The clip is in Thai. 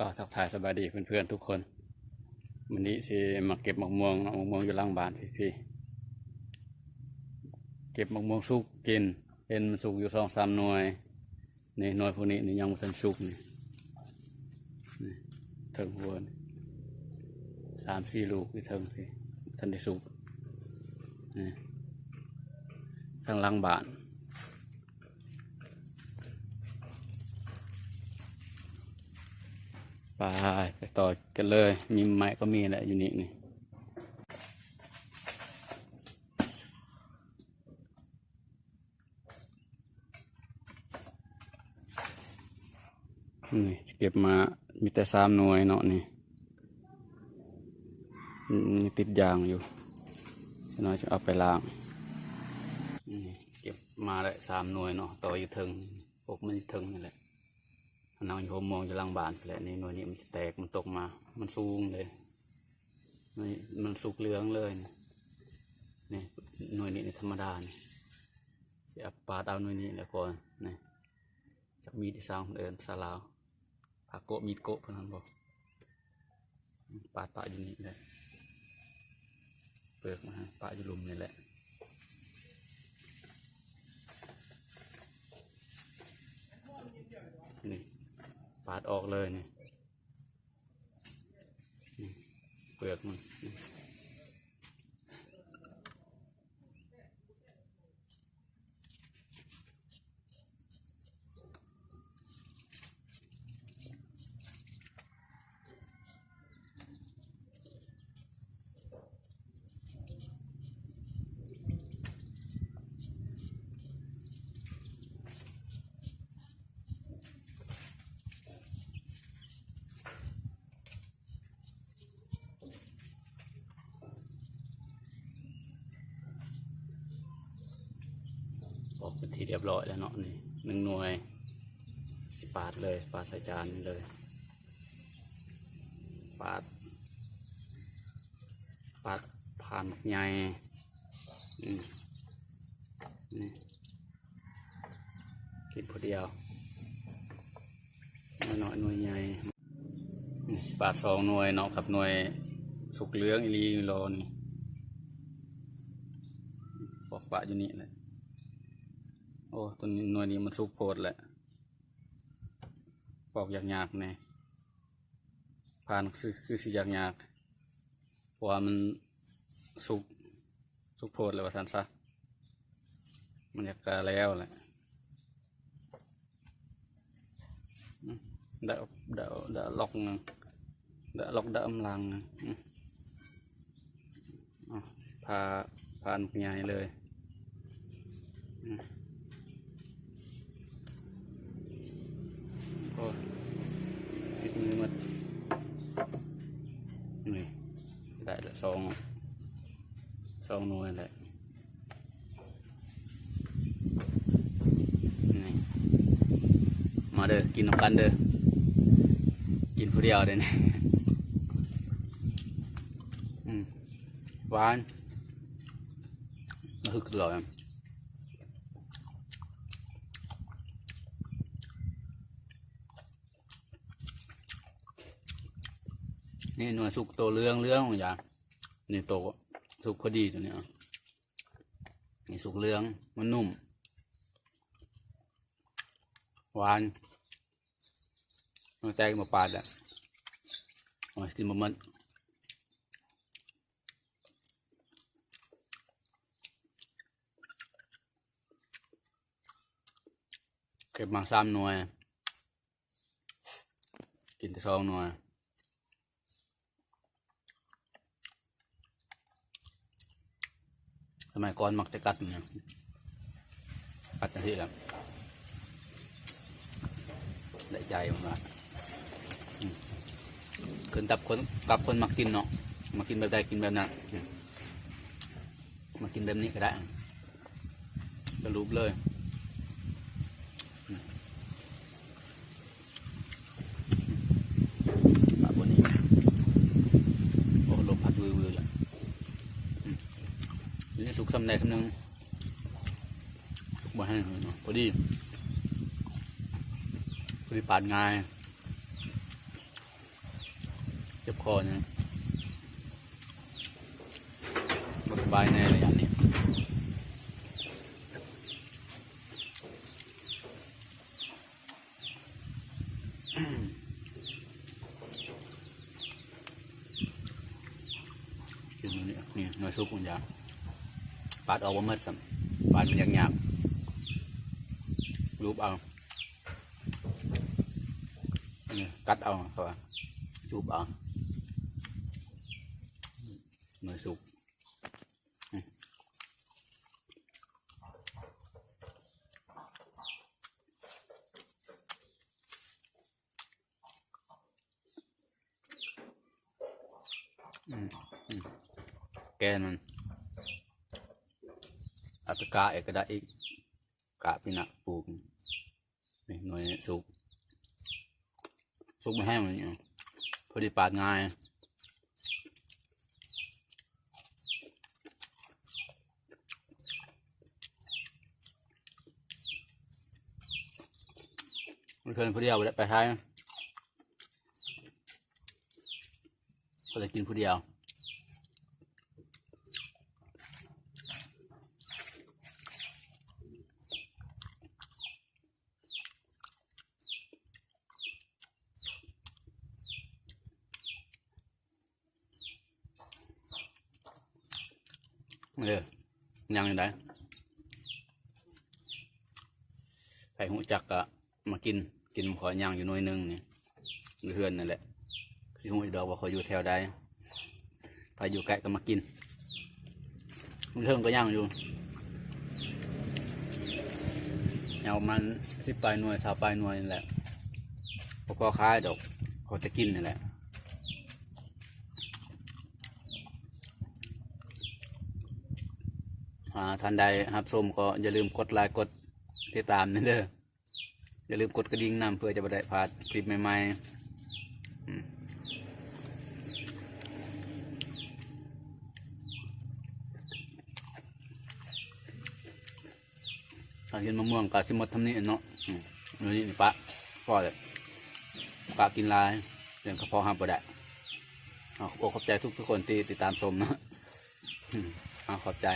ก็ทักทายสบายดีเพื่อนๆทุกคนวันนี้สิมาเก็บมะม่วงเนาะมะม่วงอยู่ล่างบ้านพี่ๆเก็บมะม่วงสุกกินเห็นมันสุกอยู่สองสามหน่วยนี่หน่วยพวกนี้นี่ยังมันสุกนี่เทิงหัวนสามสี่ลูกที่เทิงพี่ทันได้สุกนี่ทางล่างบ้าน ไปไปต่อกันเลย มีไม้ก็มีแหละอยู่นี่นี่นี่เก็บมามีแต่สามหน่วยเนาะนี่มีติดยางอยู่น้อยจะเอาไปล้างนี่เก็บมาแล้สามหน่วยเนาะต่ออยู่เทิงพวกมันเทิงนี่แหละ นางอยู่ผมมองอยู่หลังบานแหละนี่หน่วยนี้มันจะแตกมันตกมา มันสูงเลยนี่มันสุกเหลืองเลยนี่หน่วยนี้นี่ธรรมดานี่เสียปาดเอาหน่วยนี้แล้วก่อนนี่จากมีดที่สางเอินภาลาวผาโกมีโกะพนันบอกปาดปะอยู่นี่เลยเปลือกมาปะอยู่ลุมนี่แหละ ปาดออกเลยเนี่ยเปลือกมัน ออกเป็นที่เรียบร้อยแล้วเนาะนี่หนึ่งหน่วยสิปาดเลยปาดใส่จานเลยปาดปาดผ่านหมกใหญ่นี่กินพอเดียวหน้อยหน่วยใหญ่สิปาดสองหน่วยเนาะกับหน่วยสุกเหลืองอีลีรอนี่ปอกปะอยู่นี่แหละ โอ้ตัวนี้หน่วยนี้มันสุกโพดแหละปอกยากๆแน่ผ่านคือคือสิยากๆเพราะว่ามันสุกสุกโพดเลยว่าสันซะมันอยากกาแล้วแหละเดาเดาเดาล็อกเดาล็อกเดาอำลังงอืมเอ๋อพาผ่านใหญ่เลยอืม โอ้ย ติดมือหมดนี่ได้ละสองสองหน่วยแหละนี่มาเด้อกินน้ำกันเด้อกินผู้เดียวเด้อนี่หวานแล้วคืออร่อย นี่หน่วยสุกโตเรืองเรืองอย่างนี่โตสุกพอดีตัวเนี้ยนี่สุกเรืองมันนุ่ม หวานมันแตกมาปาดอะโอ้กินบะมันเก็บมาสามหน่วย กินแต่สองหน่วย มัยก่อนมักจะกัดเนี่ยกัดจังที่แหละได้ใจมันว่าอืมขึ้นตับคนกับคนมักกินเนาะมากินแบบใดกินแบบนั้นมมากินแบบนี้ก็ได้จะรูปเลยอืมปากบนนี้โอ้ลมพัดวือๆเลย นี่ สุกสำแดงคำนึงสุกบ่ให้เลยเนาะพอดีพอดีปาดง่ายเจ็บคอเนี่ยบ่สบายแน่เลยอันนี้กินนี่นี่หน่วยซุปมันยา ปาดออกว่าเมื่อสัมปาดมันยังหยาบรูปเอานี่กัดเอาเขาว่ารูปเอาหน่วยซุปอืมอืมอืมแกนมันเอา ไปกาเอกก็ได้อีกกะปีนะปลูกนี่หน่วยสุกสุกไม่แห้งเลยเนี่ยพอดีปาดง่ายมันเคยผู้เดียวไปท้ายก็เลยกินผู้เดียว เออยังอยู่ไหนไผ่หูจักกะมากิน กินขอย่างอยู่หน่วยหนึ่งนี่อยู่เฮือนนั่นแหละสิหูดอกว่าขาอยู่แถวใดถ้าอยู่ใกล้ก็มากินมันเทิงก็ย่างอยู่เอามันสิบปลายหน่วยสาวปลายหน่วยนั่นแหละพอพอคล้ายดอกเขาจะกินนั่นแหละ อ่า ท่านใดรับชมก็อย่าลืมกดไลค์กดติดตามนี่นเด้ออย่าลืมกดกระดิ่งนำเพื่อจะได้พลาดคลิปใหม่ๆอืมถ้าเห็นมะม่วงกาสิมดทำนี้เนาะอืมนี่นี่ปะพอเลยปะกินลายเรื่องกระเพาะห้ามบ่ได้เอาขอบใจทุกทุกคนที่ติดตามชมนะอืมเอาขอบใจ